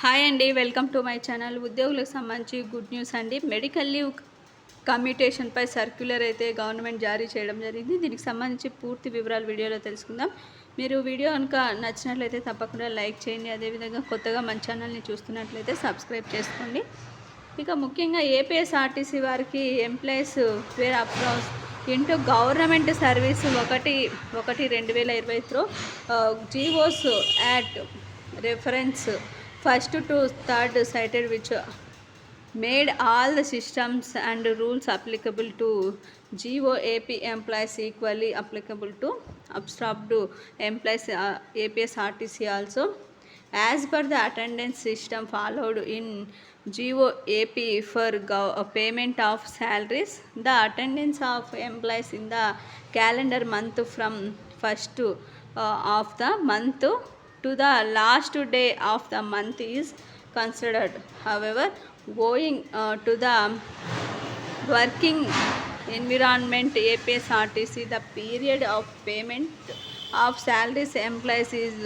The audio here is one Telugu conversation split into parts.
హాయ్ అండి వెల్కమ్ టు మై ఛానల్. ఉద్యోగులకు సంబంధించి గుడ్ న్యూస్ అండి. మెడికల్ లీవ్ కమ్యూటేషన్పై సర్క్యులర్ అయితే గవర్నమెంట్ జారీ చేయడం జరిగింది. దీనికి సంబంధించి పూర్తి వివరాలు వీడియోలో తెలుసుకుందాం. మీరు వీడియో కనుక నచ్చినట్లయితే తప్పకుండా లైక్ చేయండి. అదేవిధంగా కొత్తగా మన ఛానల్ని చూస్తున్నట్లయితే సబ్స్క్రైబ్ చేసుకోండి. ఇక ముఖ్యంగా ఏపీఎస్ఆర్టీసీ వారికి ఎంప్లాయీస్ వేర్ అప్రాస్ ఇంటూ గవర్నమెంట్ సర్వీస్ ఒకటి ఒకటి రెండు వేల ఇరవై three GOs at reference first to third cited which made all the systems and rules applicable to GOAP employees equally applicable to absorbed employees uh, APS RTC also. As per the attendance system followed in GOAP for uh, payment of salaries, the attendance of employees in the calendar month from first uh, of the month to the last day of the month is considered however going to the working environment APSRTC the period of payment of salaries employees is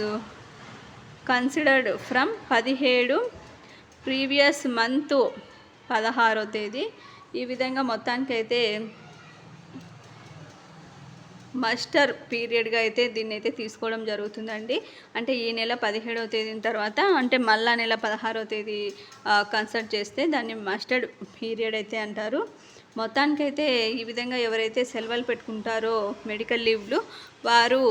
considered from పదిహేడు ప్రీవియస్ మంత్ పదహారో తేదీ. ఈ విధంగా మొత్తానికైతే మస్టర్ పీరియడ్గా అయితే దీన్ని అయితే తీసుకోవడం జరుగుతుందండి. అంటే ఈ నెల పదిహేడవ తేదీన తర్వాత అంటే మళ్ళా నెల పదహారవ తేదీ కన్సల్ట్ చేస్తే దాన్ని మస్టర్డ్ పీరియడ్ అయితే అంటారు. మొత్తానికైతే ఈ విధంగా ఎవరైతే సెలవులు పెట్టుకుంటారో మెడికల్ లీవ్లు వారు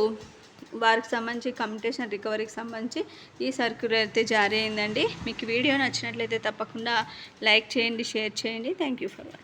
వారికి సంబంధించి కమ్యూనికేషన్ రికవరీకి సంబంధించి ఈ సర్క్యులర్ అయితే జారీ అయిందండి. మీకు వీడియో నచ్చినట్లయితే తప్పకుండా లైక్ చేయండి షేర్ చేయండి. Thank you for watching